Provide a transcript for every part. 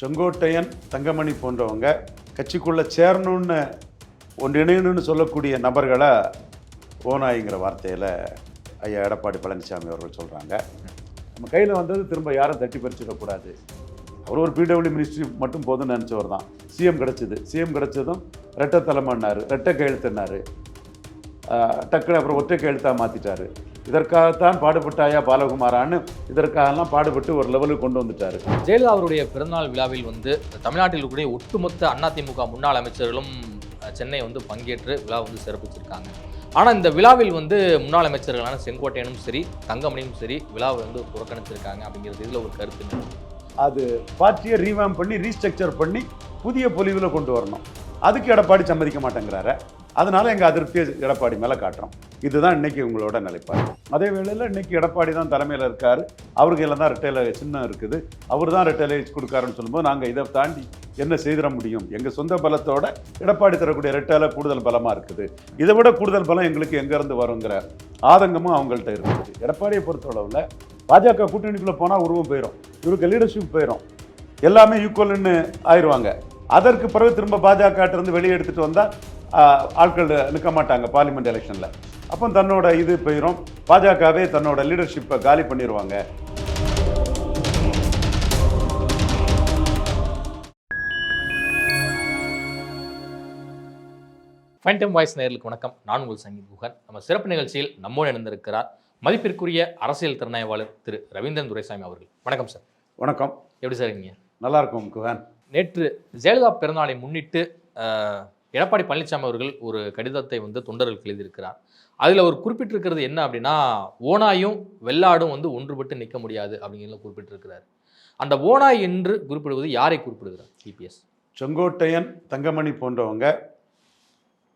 செங்கோட்டையன் தங்கமணி போன்றவங்க கட்சிக்குள்ளே சேரணும்னு ஒன்றிணையணும்னு சொல்லக்கூடிய நபர்களை ஓனாய்ங்கிற வார்த்தையில் ஐயா எடப்பாடி பழனிசாமி அவர்கள் சொல்கிறாங்க நம்ம கையில் வந்தது திரும்ப யாரும் தட்டி பறிச்சிடக்கூடாது அவர் ஒரு பிடபிள்யூ மினிஸ்ட்ரி மட்டும் போதும்னு நினச்சவர் தான். சிஎம் கிடச்சிது. சிஎம் கிடச்சதும் ரெட்டை தலைமைன்னார் ரெட்டை கையெழுத்துனார் டக்குனு அப்புறம் ஒற்றை கையெழுத்தாக மாற்றிட்டார் இதற்காகத்தான் பாடுபட்டாயா பாலகுமாரான்னு இதற்காகலாம் பாடுபட்டு ஒரு லெவலுக்கு கொண்டு வந்துட்டாரு. ஜெயலலிதா அவருடைய பிறந்தநாள் விழாவில் வந்து தமிழ்நாட்டில் இருக்கக்கூடிய ஒட்டுமொத்த அதிமுக முன்னாள் அமைச்சர்களும் சென்னை வந்து பங்கேற்று விழா வந்து சிறப்பிச்சிருக்காங்க. ஆனால் இந்த விழாவில் வந்து முன்னாள் அமைச்சர்களான செங்கோட்டையனும் சரி தங்கமணியும் சரி விழாவை வந்து புறக்கணிச்சிருக்காங்க அப்படிங்கிறது இதில் ஒரு கருத்து? அது பார்ட்டியை ரீவாம் பண்ணி ரீஸ்ட்ரக்சர் பண்ணி புதிய பொலிவில் கொண்டு வரணும். அதுக்கு எடப்பாடி சம்மதிக்க மாட்டேங்கிறாரு. அதனால எங்கள் அதிருப்தியை எடப்பாடி மேலே காட்டுறோம். இதுதான் இன்னைக்கு உங்களோட நிலைப்பாடு. அதே வேளையில் இன்னைக்கு எடப்பாடி தான் தலைமையில் இருக்கார். அவருக்கு எல்லாம் தான் ரிட்டைலர் சின்னம் இருக்குது. அவர் தான் ரெட்டையில கொடுக்காருன்னு சொல்லும்போது நாங்கள் இதை தாண்டி என்ன செய்திட முடியும்? எங்கள் சொந்த பலத்தோட எடப்பாடி தரக்கூடிய ரெட்டையில கூடுதல் பலமாக இருக்குது. இதை விட கூடுதல் பலம் எங்களுக்கு எங்கேருந்து வருங்கிற ஆதங்கமும் அவங்கள்ட்ட இருக்குது. எடப்பாடியை பொறுத்தளவில் பாஜக கூட்டணிக்குள்ளே போனால் உருவம் போயிடும் இவருக்கு லீடர்ஷிப் போயிடும் எல்லாமே ஈக்குவல்னு ஆயிடுவாங்க அதற்கு பிறகு திரும்ப பாஜக இருந்து வெளியே எடுத்துகிட்டு வந்தால் ஆட்கள் நிற்க மாட்டாங்க பார்லிமெண்ட் எலெக்ஷனில் அப்போ தன்னோட இது போயிடும் பாஜகவே தன்னோட லீடர்ஷிப்பை காலி பண்ணிடுவாங்க ஃபைன் டைம் வாய்ஸ் நேயர்களுக்கு வணக்கம். நான் உங்கள் சங்கீத் குகன் நம்ம சிறப்பு நிகழ்ச்சியில் நம்மோடு இணைந்திருக்கிறார் மதிப்பிற்குரிய அரசியல் திறனாய்வாளர் திரு ரவீந்திரன் துரைசாமி அவர்கள். வணக்கம் சார். வணக்கம். எப்படி சார் இருக்கீங்க? நல்லா இருக்கும் குஹான். நேற்று ஜெயலலிதா பிறந்தநாளை முன்னிட்டு எடப்பாடி பழனிசாமி அவர்கள் ஒரு கடிதத்தை வந்து தொண்டர்களுக்கு எழுதியிருக்கிறார். அதில் அவர் குறிப்பிட்டிருக்கிறது என்ன அப்படின்னா ஓனாயும் வெள்ளாடும் வந்து ஒன்றுபட்டு நிற்க முடியாது அப்படிங்கிறத குறிப்பிட்டிருக்கிறார். அந்த ஓனாய் என்று குறிப்பிடுவது யாரை குறிப்பிடுகிறார் இபிஎஸ் செங்கோட்டையன் தங்கமணி போன்றவங்க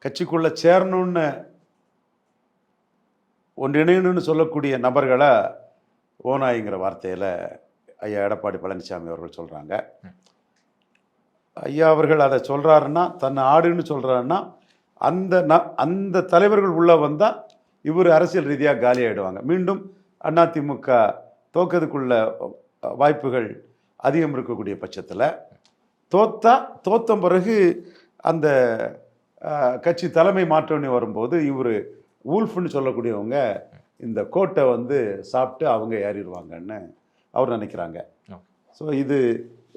கட்சிக்குள்ளே சேரணும்னு ஒன்றிணையணும்னு சொல்லக்கூடிய நபர்களை ஓநாய்ங்கிற வார்த்தையில் ஐயா எடப்பாடி பழனிசாமி அவர்கள் சொல்கிறாங்க ஐயா அவர்கள் அதை சொல்கிறாருன்னா தன்னை ஆடுன்னு சொல்கிறாருன்னா அந்த ந அந்த தலைவர்கள் உள்ளே வந்தால் இவர் அரசியல் ரீதியாக காலி ஆகிடுவாங்க மீண்டும் அதிமுக தோக்கிறதுக்குள்ள வாய்ப்புகள் அதிகம் இருக்கக்கூடிய பட்சத்தில் தோத்தா தோத்த பிறகு அந்த கட்சி தலைமை மாற்றம்னு வரும்போது இவர் ஊல்ஃப்னு சொல்லக்கூடியவங்க இந்த கோட்டை வந்து சாப்பிட்டு அவங்க ஏறிடுவாங்கன்னு அவர் நினைக்கிறாங்க. ஸோ இது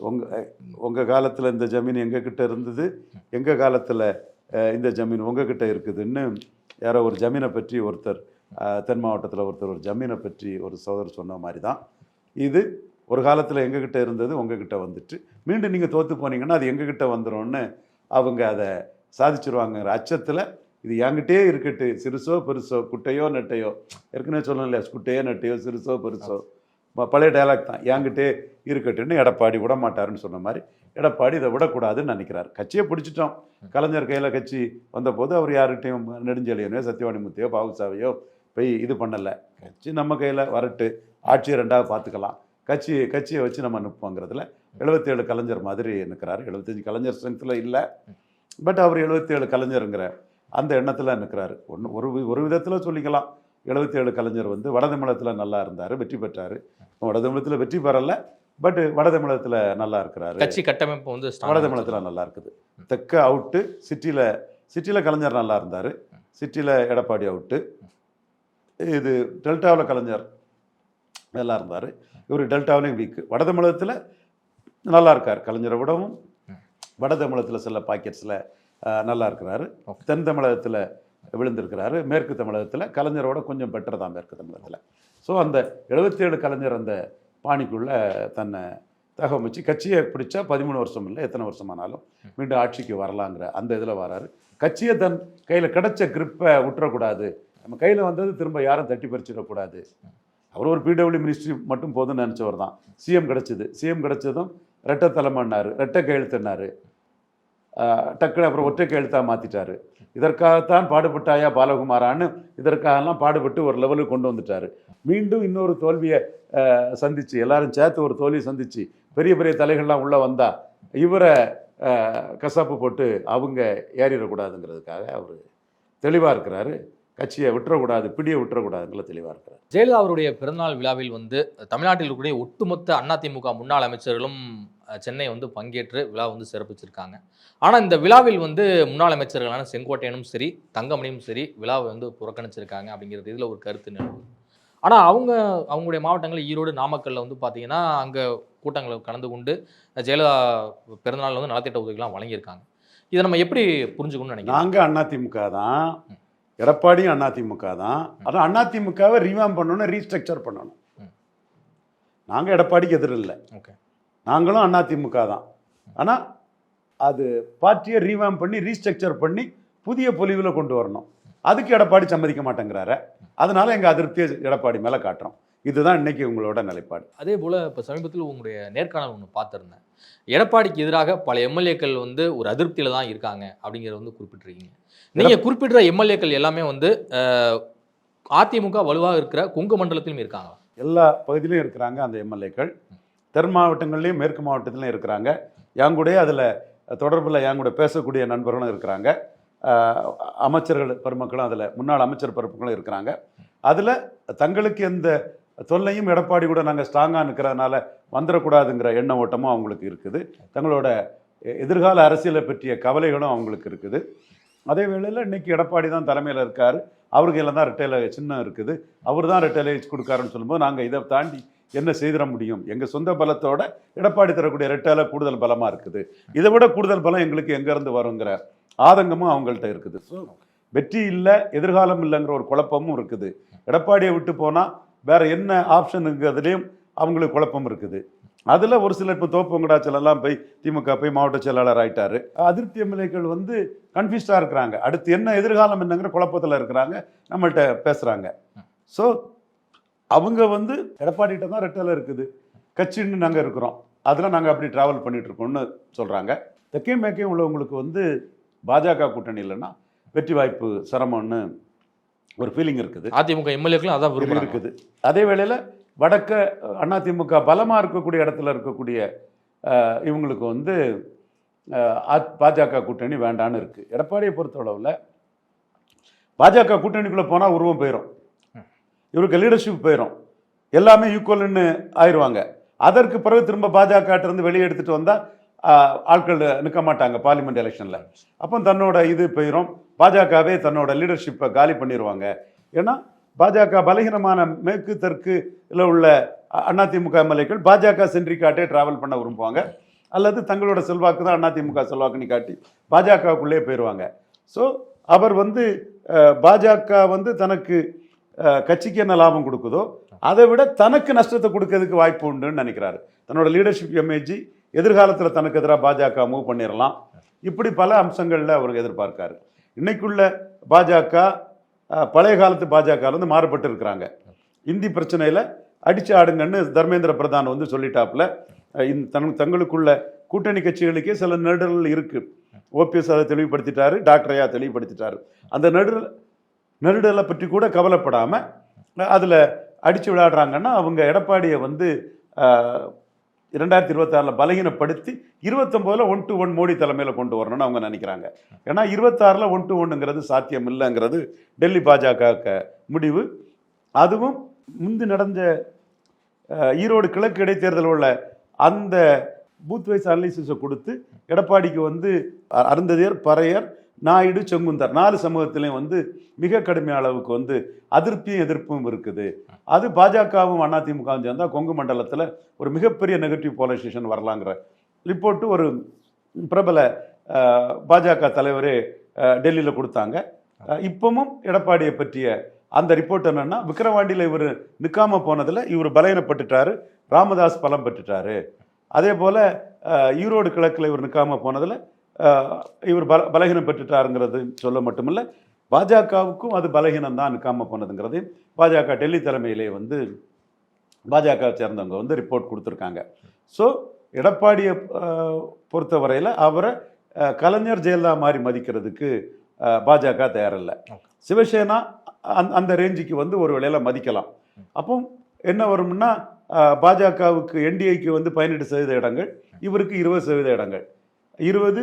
உங்கள் உங்கள் காலத்தில் இந்த ஜமீன் எங்ககிட்ட இருந்தது? எங்கள் காலத்தில் இந்த ஜமீன் உங்ககிட்ட இருக்குதுன்னு யாரோ ஒரு ஜமீனை பற்றி ஒருத்தர் தென் மாவட்டத்தில் ஒருத்தர் ஒரு ஜமீனை பற்றி ஒரு சோதரர் சொன்ன மாதிரி தான் இது ஒரு காலத்தில் எங்ககிட்ட இருந்தது உங்ககிட்ட வந்துட்டு. மீண்டும் நீங்கள் தோற்று போனீங்கன்னா அது எங்ககிட்ட வந்துடும்னு அவங்க அதை சாதிச்சிருவாங்கிற அச்சத்தில் இது என்கிட்டே இருக்கட்டு. சிறுசோ பெருசோ குட்டையோ நெட்டையோ. ஏற்கனவே சொல்லணும் இல்லையா குட்டையோ நெட்டையோ சிறுசோ பெருசோ. பழைய டயலாக் தான். என்கிட்டே இருக்கட்டுன்னு எடப்பாடி விட மாட்டாருன்னு சொன்ன மாதிரி எடப்பாடி இதை விடக்கூடாதுன்னு நினைக்கிறார். கட்சியை பிடிச்சிட்டோம். கலைஞர் கையில் கட்சி வந்தபோது அவர் யாருக்கிட்டையும் நெடுஞ்செழியனையோ சத்யவாணி முத்தையோ பாகுசாவையோ போய் இது பண்ணலை. கட்சி நம்ம கையில் வரட்டு. ஆட்சியை ரெண்டாவது பார்த்துக்கலாம். கட்சி கட்சியை வச்சு நம்ம நிற்போங்கிறதுல எழுபத்தேழு கலைஞர் மாதிரி நிற்கிறாரு எழுபத்தஞ்சு கலைஞர் ஸ்ட்ரென்த்தில் இல்லை. பட் அவர் எழுபத்தேழு கலைஞருங்கிற அந்த எண்ணத்தில் நிற்கிறாரு ஒன்று ஒரு வி- ஒரு விதத்தில் சொல்லிக்கலாம். எழுபத்தேழு கலைஞர் வந்து வடதமிழத்தில் நல்லா இருந்தார் வெற்றி பெற்றார். வடதமிழத்தில் வெற்றி பெறலை பட் வடதமிழத்தில் நல்லா இருக்கிறாரு. கட்சி கட்டமைப்பு வந்து ஆ வடதமிழத்தில் நல்லா இருக்குது. தெற்க அவுட்டு சிட்டியில் சிட்டியில் கலைஞர் நல்லா இருந்தார். சிட்டியில் எடப்பாடி அவுட்டு இது டெல்டாவில் கலைஞர் நல்லா இருந்தார். இவர் டெல்டாவிலையும் வீக்கு வடதமிழகத்தில் நல்லா இருக்கார். கலைஞரை விடவும் வடதமிழகத்தில் சில பாக்கெட்ஸில் நல்லா இருக்கிறாரு. தென் தமிழகத்தில் விழுந்திருக்கிறாரு. மேற்கு தமிழகத்தில் கலைஞரோட கொஞ்சம் பெட்டர் தான் மேற்கு தமிழகத்தில். ஸோ அந்த எழுபத்தேழு கலைஞர் அந்த பாணிக்குள்ளே தன்னை தகவமைச்சு கட்சியை பிடிச்சா பதிமூணு வருஷம் இல்லை எத்தனை வருஷமானாலும் மீண்டும் ஆட்சிக்கு வரலாங்கிற அந்த இதில் வராரு. கட்சியை தன் கையில் கிடைச்ச கிரிப்பை விட்டுறக்கூடாது நம்ம கையில் வந்தது திரும்ப யாரும் தட்டி பறிச்சிடக்கூடாது. அவர் ஒரு பிடபிள்யூ மினிஸ்ட்ரி மட்டும் போதும்னு நினச்சவர் தான். சிஎம் கிடச்சிது. சிஎம் கிடச்சதும் ரெட்டை தலைமன்னார் ரெட்டை கையெழுத்துனாரு டக்குனு அப்புறம் ஒற்றை கையெழுத்தாக மாற்றிட்டாரு இதற்காகத்தான் பாடுபட்டாயா பாலகுமாரான்னு இதற்காகலாம் பாடுபட்டு ஒரு லெவலுக்கு கொண்டு வந்துட்டார். மீண்டும் இன்னொரு தோல்வியை சந்தித்து எல்லாரும் சேர்த்து ஒரு தோல்வியை சந்தித்து பெரிய பெரிய தலைகள்லாம் உள்ளே வந்தால் இவரை கசாப்பு போட்டு அவங்க ஏறிடக்கூடாதுங்கிறதுக்காக அவர் தெளிவாக இருக்கிறாரு. கட்சியை விட்டுறக்கூடாது பிடியை விட்டுறக்கூடாதுங்கள தெளிவாக இருக்கிறார். ஜெயலலிதா அவருடைய பிறந்தநாள் விழாவில் வந்து தமிழ்நாட்டில் இருக்கக்கூடிய ஒட்டுமொத்த அதிமுக முன்னாள் அமைச்சர்களும் சென்னை வந்து பங்கேற்று விழா வந்து சிறப்பிச்சிருக்காங்க. ஆனால் இந்த விழாவில் வந்து முன்னாள் அமைச்சர்களான செங்கோட்டையனும் சரி தங்கமணியும் சரி விழாவை வந்து புறக்கணிச்சிருக்காங்க அப்படிங்கிறது இதில் ஒரு கருத்து நிலவு. ஆனால் அவங்க அவங்களுடைய மாவட்டங்கள் ஈரோடு நாமக்கல்ல வந்து பார்த்தீங்கன்னா அங்கே கூட்டங்களை கலந்து கொண்டு ஜெயலலிதா பிறந்தநாள் வந்து நலத்திட்ட உதவிகள்லாம் வழங்கியிருக்காங்க. இதை நம்ம எப்படி புரிஞ்சுக்கணும்னு நினைக்கிறோம் நாங்கள் அதிமுக தான். எடப்பாடியும் அதிமுக தான். அதான் அதிமுகவை ரீவாம் பண்ணணும் ரீஸ்ட்ரக்சர் பண்ணணும். ம். நாங்கள் எடப்பாடிக்கு எதிர் இல்லை ஓகே. நாங்களும் அதிமுக தான். ஆனால் அது பார்ட்டியை ரீவாம் பண்ணி ரீஸ்ட்ரக்சர் பண்ணி புதிய பொலிவில் கொண்டு வரணும். அதுக்கு எடப்பாடி சம்மதிக்க மாட்டேங்கிறாரு. அதனால எங்கள் அதிருப்தியை எடப்பாடி மேலே காட்டுறோம். இதுதான் இன்னைக்கு உங்களோட நிலைப்பாடு. அதே போல் இப்போ சமீபத்தில் உங்களுடைய நேர்காணல் ஒன்று பார்த்துருந்தேன். எடப்பாடிக்கு எதிராக பல எம்எல்ஏக்கள் வந்து ஒரு அதிருப்தியில் தான் இருக்காங்க அப்படிங்கிறத வந்து குறிப்பிட்டிருக்கீங்க. நீங்கள் குறிப்பிடுற எம்எல்ஏக்கள் எல்லாமே வந்து அதிமுக வலுவாக இருக்கிற கொங்கு மண்டலத்திலும் இருக்காங்க எல்லா பகுதியிலையும் இருக்கிறாங்க அந்த எம்எல்ஏக்கள். தென் மாவட்டங்கள்லையும் மேற்கு மாவட்டத்திலையும் இருக்கிறாங்க. என் கூடயே அதில் தொடர்பில் என் கூட பேசக்கூடிய நண்பர்களும் இருக்கிறாங்க. அமைச்சர்கள் பெருமக்களும் அதில் முன்னாள் அமைச்சர் பெருமக்களும் இருக்கிறாங்க. அதில் தங்களுக்கு எந்த தொல்லையும் எடப்பாடி கூட நாங்கள் ஸ்ட்ராங்காக இருக்கிறதுனால வந்துடக்கூடாதுங்கிற எண்ண ஓட்டமும் அவங்களுக்கு இருக்குது. தங்களோட எ- எதிர்கால அரசியலை பற்றிய கவலைகளும் அவங்களுக்கு இருக்குது. அதே வேளையில் இன்னைக்கு எடப்பாடி தான் தலைமையில் இருக்கார். அவருக்கு எல்லாம் தான் ரிட்டைல சின்னம் இருக்குது. அவர் தான் ரிட்டைலேஜ் கொடுக்காருன்னு சொல்லும்போது நாங்கள் இதை தாண்டி என்ன செய்திட முடியும்? எங்கள் சொந்த பலத்தோட எடப்பாடி தரக்கூடிய ரெட்டையில கூடுதல் பலமாக இருக்குது. இதை விட கூடுதல் பலம் எங்களுக்கு எங்கேருந்து வருங்கிற ஆதங்கமும் அவங்கள்ட்ட இருக்குது. ஸோ வெற்றி இல்லை எதிர்காலம் இல்லைங்கிற ஒரு குழப்பமும் இருக்குது. எடப்பாடியை விட்டு போனால் வேற என்ன ஆப்ஷனுங்கிறதுலையும் அவங்களுக்கு குழப்பம் இருக்குது. அதில் ஒரு சிலர் இப்போ தோப்பங்கடாச்சலெல்லாம் போய் திமுக போய் மாவட்ட செயலாளர் ஆயிட்டாரு. அதிருப்தி எம்எல்ஏக்கள் வந்து கன்ஃபியூஸ்டாக இருக்கிறாங்க. அடுத்து என்ன எதிர்காலம் என்னங்கிற குழப்பத்தில் இருக்கிறாங்க. நம்மள்ட்ட பேசுகிறாங்க ஸோ அவங்க வந்து எடப்பாடிகிட்ட தான் ரெட்டலை இருக்குது. கட்சின்னு நாங்கள் இருக்கிறோம். அதில் நாங்கள் அப்படி ட்ராவல் பண்ணிட்டு இருக்கோம்னு சொல்கிறாங்க தெற்கே மேற்கே உள்ளவங்களுக்கு வந்து பாஜக கூட்டணி இல்லைன்னா வெற்றி வாய்ப்பு சிரமம்னு ஒரு ஃபீலிங் இருக்குது. அதிமுக எம்எல்ஏக்களும் அதான் விரும்புகிறாங்க இருக்குது. அதே வேளையில் வடக்க அதிமுக பலமாக இருக்கக்கூடிய இடத்துல இருக்கக்கூடிய இவங்களுக்கு வந்து பாஜக கூட்டணி வேண்டான்னு இருக்கு. எடப்பாடியை பொறுத்தளவில் பாஜக கூட்டணிக்குள்ளே போனால் உருவம் போயிடும் இவருக்கு லீடர்ஷிப் போயிடும் எல்லாமே ஈக்குவல்னு ஆயிடுவாங்க அதற்கு பிறகு திரும்ப பாஜக இருந்து வெளியே எடுத்துட்டு வந்தால் ஆட்கள் நிற்க மாட்டாங்க பார்லிமெண்ட் எலெக்ஷனில் அப்போ தன்னோட இது போயிடும் பாஜகவே தன்னோட லீடர்ஷிப்பை காலி பண்ணிடுவாங்க ஏன்னா பாஜக பலகீனமான மேற்கு தெற்குல உள்ள அதிமுக எம்எல்ஏக்கள் பாஜக சென்றிக்காட்டே டிராவல் பண்ண விரும்புவாங்க. அல்லது தங்களோட செல்வாக்கு தான் அதிமுக செல்வாக்குன்னு காட்டி பாஜகவுக்குள்ளே போயிடுவாங்க ஸோ அவர் வந்து பாஜக வந்து தனக்கு கட்சிக்கு என்ன லாபம் கொடுக்குதோ அதை விட தனக்கு நஷ்டத்தை கொடுக்கறதுக்கு வாய்ப்பு உண்டுன்னு நினைக்கிறாரு. தன்னோட லீடர்ஷிப் எம்ஏஜி எதிர்காலத்தில் தனக்கு எதிராக பாஜக மூவ் பண்ணிடலாம் இப்படி பல அம்சங்களில் அவர் எதிர்பார்க்காரு. இன்னைக்குள்ள பாஜக பழைய காலத்து பாஜக வந்து மாறுபட்டு இருக்கிறாங்க. இந்தி பிரச்சனையில் அடிச்சு ஆடுங்கன்னு தர்மேந்திர பிரதான் வந்து சொல்லிட்டாப்புல. இந் தன் தங்களுக்குள்ள கூட்டணி கட்சிகளுக்கே சில நெருடல் இருக்குது ஓபிஎஸ் அதை தெளிவுபடுத்திட்டாரு டாக்டரையா தெளிவுபடுத்திட்டாரு. அந்த நெருடல் நெருடலை பற்றி கூட கவலைப்படாமல் அதில் அடித்து விளையாடுறாங்கன்னா அவங்க எடப்பாடியை வந்து இரண்டாயிரத்தி இருபத்தாறில் பலகீனப்படுத்தி இருபத்தொம்போதில் ஒன் டு ஒன் மோடி தலைமையில் கொண்டு வரணும்னு அவங்க நினைக்கிறாங்க. ஏன்னா இருபத்தாறில் ஒன் டு ஒன்னுங்கிறது சாத்தியம் இல்லைங்கிறது டெல்லி பாஜக முடிவு. அதுவும் முந்தி நடந்த ஈரோடு கிழக்கு இடைத்தேர்தலில் உள்ள அந்த பூத் வைஸ் அனலிசிஸை கொடுத்து எடப்பாடிக்கு வந்து அருந்ததியர் பறையர் நாயுடு செங்குந்தர் நாலு சமூகத்திலையும் வந்து மிக கடுமையான அளவுக்கு வந்து அதிருப்தியும் எதிர்ப்பும் இருக்குது. அது பாஜகவும் அதிமுகவும் சேர்ந்தால் கொங்கு மண்டலத்தில் ஒரு மிகப்பெரிய நெகட்டிவ் போலரைசேஷன் வரலாங்கிற ரிப்போர்ட்டு ஒரு பிரபல பாஜக தலைவரே டெல்லியில் கொடுத்தாங்க. இப்பவும் எடப்பாடியை பற்றிய அந்த ரிப்போர்ட் என்னன்னா விக்கிரவாண்டியில் இவர் நிற்காம போனதில் இவர் பலகீனப்பட்டுட்டாரு. ராமதாஸ் பலம் பெற்றுட்டாரு. அதே போல் ஈரோடு கிழக்கில் இவர் நிற்காம போனதில் இவர் பல பலகீனம் பெற்றுட்டாருங்கிறது சொல்ல மட்டுமில்ல பாஜகவுக்கும் அது பலகீனம் தான் நிற்காமல் போனதுங்கிறது. பாஜக டெல்லி தலைமையிலே வந்து பாஜக சேர்ந்தவங்க வந்து ரிப்போர்ட் கொடுத்துருக்காங்க. ஸோ எடப்பாடியை பொறுத்தவரையில் அவரை கலைஞர் ஜெயலலிதா மாதிரி மதிக்கிறதுக்கு பாஜக தயாரில்லை. சிவசேனா அந்த அந்த ரேஞ்சுக்கு வந்து ஒரு வேளையில் மதிக்கலாம். அப்போ என்ன வரும்னா பாஜகவுக்கு என்டிஏக்கு வந்து பதினெட்டு சதவீத இடங்கள் இவருக்கு இருபது சதவீத இடங்கள். இருபது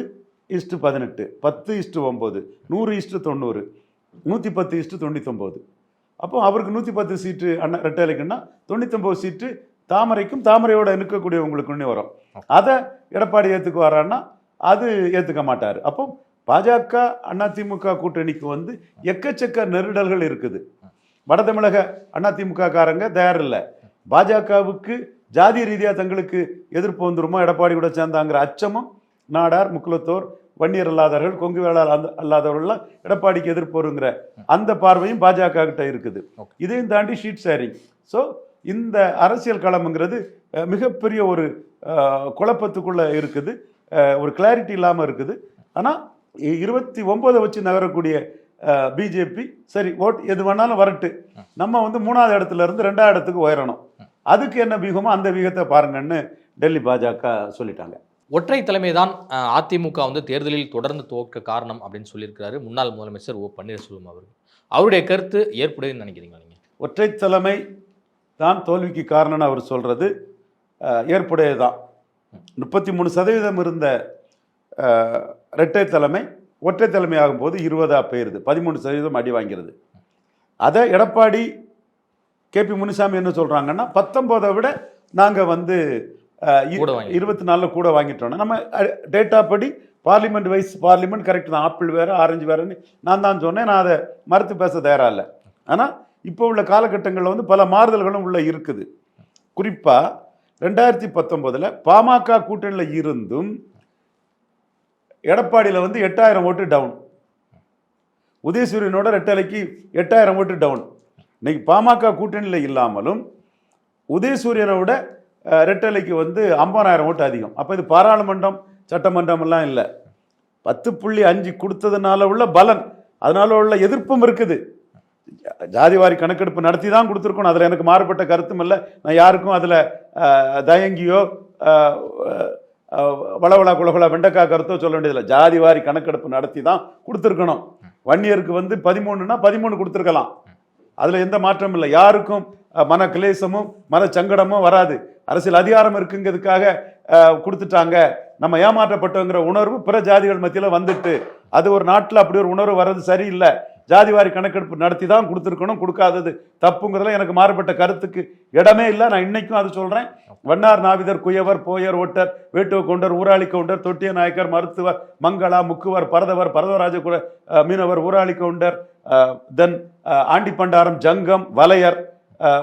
இஸ்டு பதினெட்டு பத்து இஸ்டு ஒம்பது நூறு இஸ்டு தொண்ணூறு நூற்றி பத்து இஷ்டு தொண்ணூத்தொம்பது. அப்போ அவருக்கு நூற்றி பத்து சீட்டு அண்ணா ரெட்டலைக்குன்னா தொண்ணூத்தொம்பது சீட்டு தாமரைக்கும் தாமரையோட நிற்கக்கூடியவங்களுக்குன்னு வரும். அதை எடப்பாடி ஏற்றுக்கு வரான்னா அது ஏற்றுக்க மாட்டார். அப்போ பாஜக அதிமுக கூட்டணிக்கு வந்து எக்கச்சக்க நெருடல்கள் இருக்குது. வட தமிழக அதிமுக காரங்க தயார் இல்லை பாஜகவுக்கு ஜாதி ரீதியாக தங்களுக்கு எதிர்ப்பு வந்துருமோ? எடப்பாடி கூட சேர்ந்தாங்கிற அச்சமும் நாடார் முக்குலத்தோர் வன்னியர் அல்லாதவர்கள் கொங்கு வேளாளர் அந்த அல்லாதவர்கள்லாம் எடப்பாடிக்கு எதிர்ப்பு வருங்கிற அந்த பார்வையும் பாஜக கிட்ட இருக்குது. இதையும் தாண்டி ஷீட் ஷேரிங் ஸோ இந்த அரசியல் களம்ங்கிறது மிகப்பெரிய ஒரு குழப்பத்துக்குள்ள இருக்குது. ஒரு கிளாரிட்டி இல்லாமல் இருக்குது. ஆனால் இருபத்தி ஒன்பதை வச்சு நகரக்கூடிய பிஜேபி சரி ஓட் எது வேணாலும் வரட்டு. நம்ம வந்து மூணாவது இடத்துல இருந்து ரெண்டாவது இடத்துக்கு உயரணும். அதுக்கு என்ன வியூகமோ அந்த வியூகத்தை பாருங்கன்னு டெல்லி பாஜக சொல்லிட்டாங்க. ஒற்றை தலைமைதான் தான் அதிமுக வந்து தேர்தலில் தொடர்ந்து துவக்க காரணம் அப்படின்னு சொல்லியிருக்கிறாரு முன்னாள் முதலமைச்சர் ஓ பன்னீர்செல்வம் அவர்கள். அவருடைய கருத்து ஏற்புடையதுன்னு நினைக்கிறீங்களா நீங்க? ஒற்றை தலைமை தான் தோல்விக்கு காரணம்னு அவர் சொல்றது ஏற்புடையதுதான். முப்பத்தி மூணு சதவீதம் இருந்த இரட்டை தலைமை ஒற்றை தலைமை ஆகும்போது இருபதாக போயிருது பதிமூணு சதவீதம் அடி வாங்கிறது. அதை எடப்பாடி கே பி முனுசாமி என்ன சொல்கிறாங்கன்னா பத்தொம்போதை விட நாங்கள் வந்து இருபத்தி நாலில் கூட வாங்கிட்டோம். நம்ம டேட்டா படி பார்லிமெண்ட் வைஸ் பார்லிமெண்ட் கரெக்ட் தான். ஆப்பிள் வேறு ஆரஞ்சு வேறுன்னு நான் தான் சொன்னேன். நான் அதை மறுத்து பேச தயாரா இல்லை. ஆனால் இப்போ உள்ள காலகட்டங்களில் வந்து பல மாறுதல்களும் உள்ள இருக்குது. குறிப்பாக ரெண்டாயிரத்தி பத்தொம்போதில் பாமக கூட்டணியில் இருந்தும் எடப்பாடியில் வந்து எட்டாயிரம் ஓட்டு டவுன் உதயசூரியனோட ரெட்டலைக்கு எட்டாயிரம் ஓட்டு டவுன் இன்னைக்கு பாமக கூட்டணியில் இல்லாமலும் உதயசூரியனை விட அஹ், ரெட்டலைக்கு வந்து ஐம்பதாயிரம் ஓட்டு அதிகம். அப்போ இது பாராளுமன்றம் சட்டமன்றம் எல்லாம் இல்லை. பத்து புள்ளி அஞ்சு கொடுத்ததுனால உள்ள பலன் அதனால உள்ள எதிர்ப்பும் இருக்குது. ஜாதிவாரி கணக்கெடுப்பு நடத்தி தான் கொடுத்துருக்கணும் அதில் எனக்கு மாறுபட்ட கருத்தும் இல்லை. நான் யாருக்கும் அதில் தயங்கியோ வளவளா குலகுலா வெண்டைக்காய் கருத்தோ சொல்ல வேண்டியதில்லை. ஜாதிவாரி கணக்கெடுப்பு நடத்தி தான் கொடுத்துருக்கணும். வன்னியருக்கு வந்து பதிமூணுன்னா பதிமூணு கொடுத்துருக்கலாம். அதில் எந்த மாற்றமும் இல்லை. யாருக்கும் மன கிளேசமும் மன சங்கடமும் வராது. அரசியல் அதிகாரம் இருக்குங்கிறதுக்காக கொடுத்துட்டாங்க. நம்ம ஏமாற்றப்பட்டோங்கிற உணர்வு பிற ஜாதிகள் மத்தியில் வந்துட்டு அது ஒரு நாட்டில் அப்படி ஒரு உணர்வு வர்றது சரியில்லை. ஜாதிவாரி கணக்கெடுப்பு நடத்தி தான் கொடுத்துருக்கணும் கொடுக்காதது தப்புங்கிறதுல எனக்கு மாறுபட்ட கருத்துக்கு இடமே இல்லை. நான் இன்னைக்கும் அது சொல்கிறேன் வண்ணார் நாவிதர் குயவர் போயர் ஓட்டர் வேட்டுவ கொண்டர் ஊராளி கவுண்டர் தொட்டிய நாயக்கர் மருத்துவர் மங்களா முக்குவர் பரதவர் பரதவராஜ குல மீனவர் ஊராளி கவுண்டர் தென் ஆண்டி பண்டாரம் ஜங்கம் வலையர்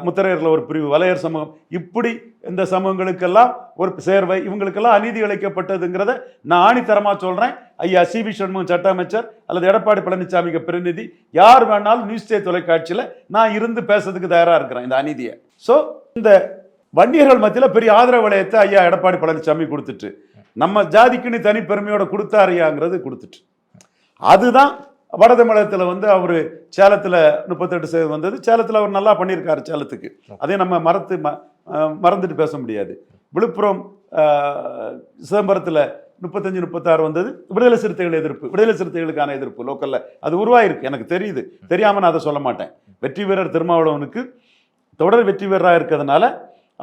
முத்தரையரில் ஒரு பிரிவு வலையர் சமூகம். இப்படி இந்த சமூகங்களுக்கெல்லாம் ஒரு சேர்வை இவங்களுக்கெல்லாம் அநீதி இழைக்கப்பட்டதுங்கிறத நான் ஆணித்தரமாக சொல்கிறேன் ஐயா சி வி சண்முகம் சட்ட அமைச்சர் அல்லது எடப்பாடி பழனிசாமிக்கு பிரதிநிதி. யார் வேணாலும் நியூஸ் டே தொலைக்காட்சியில் நான் இருந்து பேசுறதுக்கு தயாராக இருக்கிறேன் இந்த அநீதியை. ஸோ இந்த வன்னியர்கள் மத்தியில் பெரிய ஆதரவு வளையத்தை ஐயா எடப்பாடி பழனிசாமி கொடுத்துட்டு நம்ம ஜாதிக்குன்னு தனி பெருமையோட கொடுத்துட்டு. அதுதான் வட தமிழகத்தில் வந்து அவர் சேலத்தில் முப்பத்தெட்டு சதவீதம் வந்தது. சேலத்தில் அவர் நல்லா பண்ணியிருக்காரு சேலத்துக்கு. அதையும் நம்ம மறத்து ம மறந்துட்டு பேச முடியாது. விழுப்புரம் சிதம்பரத்தில் முப்பத்தஞ்சு முப்பத்தாறு வந்தது. விடுதலை சிறுத்தைகள் எதிர்ப்பு விடுதலை சிறுத்தைகளுக்கான எதிர்ப்பு லோக்கலில். அது உருவாயிருக்கு. எனக்கு தெரியுது. தெரியாமல் நான் அதை சொல்ல மாட்டேன். வெற்றி வீரர் திருமாவளவனுக்கு தொடர் வெற்றி வீரராக இருக்கிறதுனால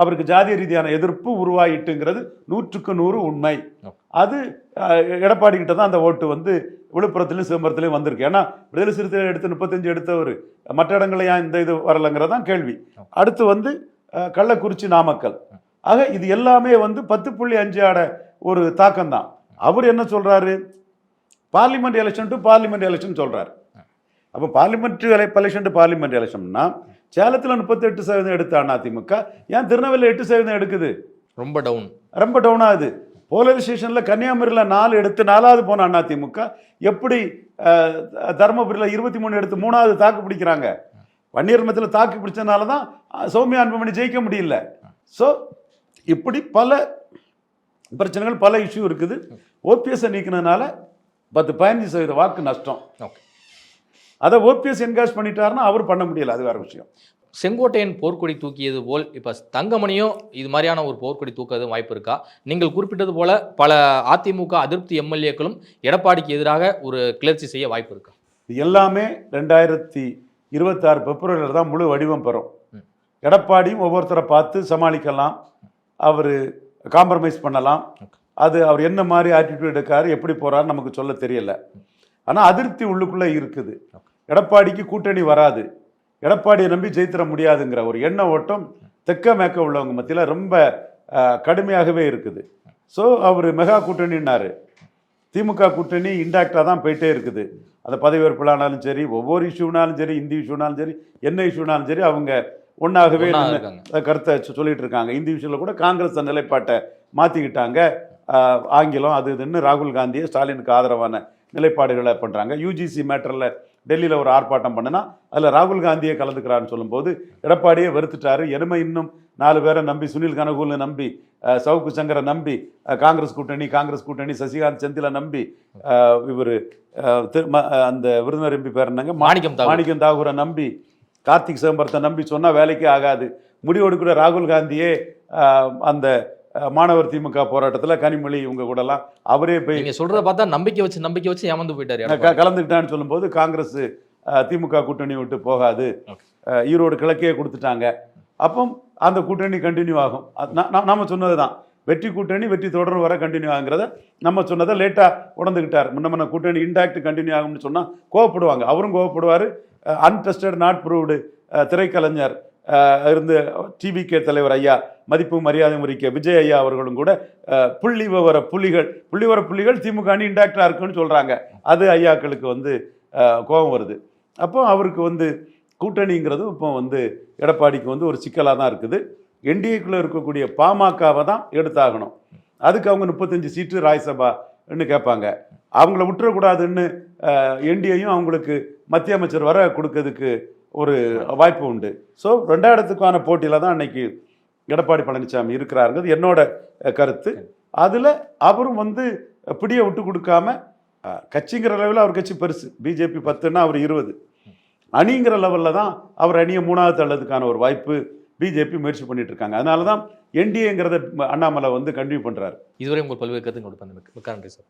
அவருக்கு ஜாதிய ரீதியான எதிர்ப்பு உருவாயிட்டுங்கிறது நூற்றுக்கு நூறு உண்மை. அது எடப்பாடி கிட்ட தான் அந்த ஓட்டு வந்து விழுப்புரத்துலையும் சிதம்பரத்துலையும் வந்திருக்கு. ஏன்னா விடுதலை சிறுத்தைகள் எடுத்து முப்பத்தஞ்சு எடுத்தவர். மற்ற இடங்கள்ல ஏன் இந்த இது வரலங்கிறது தான் கேள்வி. அடுத்து வந்து கள்ளக்குறிச்சி நாமக்கல். ஆக இது எல்லாமே வந்து பத்து புள்ளி அஞ்சு ஆட ஒரு தாக்கம் தான் அவர் என்ன சொல்றாரு? Parliament election to parliament election சொல்றாரு. அப்போ பார்லிமெண்ட் எலெக்ஷன் டு பார்லிமெண்ட் எலெக்ஷன்னா சேலத்தில் முப்பத்தெட்டு சதவீதம் எடுத்த அதிமுக. ஏன் திருநெல்வேலி எட்டு சதவீதம் எடுக்குது? ரொம்ப டவுன் ரொம்ப டவுன் ஆகுது. போலீஸ் ஸ்டேஷனில் கன்னியாகுமரியில் நாலு எடுத்து நாலாவது போன அதிமுக எப்படி தருமபுரியில் இருபத்தி மூணு எடுத்து மூணாவது தாக்கு பிடிக்கிறாங்க? வன்னியர் மத்தியில் தாக்கு பிடிச்சனால தான் சௌமியா அன்புமணி ஜெயிக்க முடியல. ஸோ இப்படி பல பிரச்சனைகள் பல இஷ்யூ இருக்குது. ஓபிஎஸ்ஸை நீக்கினதுனால பத்து பதினஞ்சு சதவீத வாக்கு நஷ்டம். அதை ஓபிஎஸ் என்கரேஜ் பண்ணிட்டாருன்னா அவர் பண்ண முடியல அது வேற விஷயம். செங்கோட்டையன் போர்க்கொடி தூக்கியது போல் இப்போ தங்கமணியும் இது மாதிரியான ஒரு போர்க்கொடி தூக்கிறது வாய்ப்பு இருக்கா? நீங்கள் குறிப்பிட்டது போல பல அதிமுக அதிருப்தி எம்எல்ஏக்களும் எடப்பாடிக்கு எதிராக ஒரு கிளர்ச்சி செய்ய வாய்ப்பு இருக்கா? இது எல்லாமே ரெண்டாயிரத்தி இருபத்தாறு பிப்ரவரியில் தான் முழு வடிவம் பெறும். எடப்பாடியும் ஒவ்வொருத்தரை பார்த்து சமாளிக்கலாம். அவர் காம்ப்ரமைஸ் பண்ணலாம். அது அவர் என்ன மாதிரி ஆட்டிடியூட் எடுக்காரு எப்படி போறாரு நமக்கு சொல்ல தெரியல. ஆனால் அதிருப்தி உள்ளுக்குள்ளே இருக்குது. எடப்பாடிக்கு கூட்டணி வராது. எடப்பாடியை நம்பி ஜெயித்திட முடியாதுங்கிற ஒரு எண்ண ஓட்டம் தெக்க மேக்க உள்ளவங்க மத்தியில் ரொம்ப கடுமையாகவே இருக்குது. ஸோ அவர் மெகா கூட்டணின்னாரு. திமுக கூட்டணி இன்டாக்டாக தான் போயிட்டே இருக்குது. அந்த பதவியேற்புலானாலும் சரி ஒவ்வொரு இஷ்யூனாலும் சரி இந்தி இஷ்யூனாலும் சரி என்ன இஷ்யூனாலும் சரி அவங்க ஒன்றாகவே கருத்தை சொல்லிட்டு இருக்காங்க. இந்த விஷயத்தில் கூட காங்கிரஸ் நிலைப்பாட்டை மாற்றிக்கிட்டாங்க ஆங்கிலம் அது இதுன்னு ராகுல் காந்தியை ஸ்டாலினுக்கு ஆதரவான நிலைப்பாடுகளை பண்ணுறாங்க யூஜிசி மேட்டரில் டெல்லியில் ஒரு ஆர்ப்பாட்டம் பண்ணுனா அதில் ராகுல் காந்தியை கலந்துக்கிறான்னு சொல்லும்போது எடப்பாடியே வெறுத்துட்டாரு. எருமை இன்னும் நாலு பேரை நம்பி சுனில் கனகூலை நம்பி சவுக்கு சங்கரை நம்பி காங்கிரஸ் கூட்டணி காங்கிரஸ் கூட்டணி சசிகாந்த் செந்திலை நம்பி இவர் அந்த விருந்தினர் எம்பி பேர் என்னங்க? மாணிக்கம் மாணிக்கம் தாகூரை நம்பி கார்த்திக் சிதம்பரத்தை நம்பி சொன்னா வேலைக்கே ஆகாது. முடிவெடுக்கிற ராகுல் காந்தியே அந்த மாணவர் திமுக போராட்டத்துல கனிமொழி இவங்க கூடலாம். அவரே போய் நீங்க சொல்றத பார்த்தா நம்பிக்கை வச்சு நம்பிக்கை வச்சு ஏமாந்து போயிட்டாரு. கலந்துக்கிட்டான்னு சொல்லும்போது காங்கிரஸ் திமுக கூட்டணி விட்டு போகாது. ஈரோடு கிழக்கே கொடுத்துட்டாங்க. அப்போ அந்த கூட்டணி கண்டினியூ ஆகும். அது நா- நா- நாம சொன்னதுதான். வெற்றி கூட்டணி வெற்றி தொடர் வர கண்டினியூ ஆகுங்கிறத நம்ம சொன்னதை லேட்டாக உணர்ந்துக்கிட்டார் முன்ன முன்ன கூட்டணி இன்டாக்ட் கண்டினியூ ஆகும்னு சொன்னா கோவப்படுவாங்க. அவரும் கோவப்படுவார். அன்டெஸ்டட் நாட் ப்ரூவ்டு திரைக்கலைஞர். இருந்து டிவிகே தலைவர் ஐயா மதிப்பு மரியாதை முறிக்க விஜய் ஐயா அவர்களும் கூட புள்ளி விவர புள்ளிகள் புள்ளி விவர புள்ளிகள் திமுக அணி இன்டாக்டாக இருக்குன்னு சொல்கிறாங்க அது ஐயாக்களுக்கு வந்து கோபம் வருது. அப்போ அவருக்கு வந்து கூட்டணிங்கிறது இப்போ வந்து எடப்பாடிக்கு வந்து ஒரு சிக்கலாக தான் இருக்குது. என்டிஏக்குள்ளே இருக்கக்கூடிய பாமகவை தான் எடுத்தாகணும். அதுக்கு அவங்க முப்பத்தஞ்சு சீட்டு ராஜ்சபான்னு கேட்பாங்க. அவங்கள விட்டுறக்கூடாதுன்னு என்டிஏயும் அவங்களுக்கு மத்திய அமைச்சர் வர கொடுக்கறதுக்கு ஒரு வாய்ப்பு உண்டு. ஸோ ரெண்டாயிரத்துக்கான போட்டியில் தான் அன்னைக்கு எடப்பாடி பழனிசாமி இருக்கிறாருங்கிறது என்னோட கருத்து. அதில் அவரும் வந்து பிடியை விட்டு கொடுக்காம கட்சிங்கிற லெவலில் அவர் கட்சி பெருசு. பிஜேபி பத்துன்னா அவர் இருபது. அணிங்கிற லெவலில் தான் அவர் அணியை மூணாவது தள்ளதுக்கான ஒரு வாய்ப்பு பிஜேபி முயற்சி பண்ணிட்டு இருக்காங்க. அதனால தான் என்டிஏங்கிறத அண்ணாமலை வந்து கண்டினியூ பண்ணுறாரு இதுவரை உங்கள் பல்வேறு மிக்க நன்றி சார்.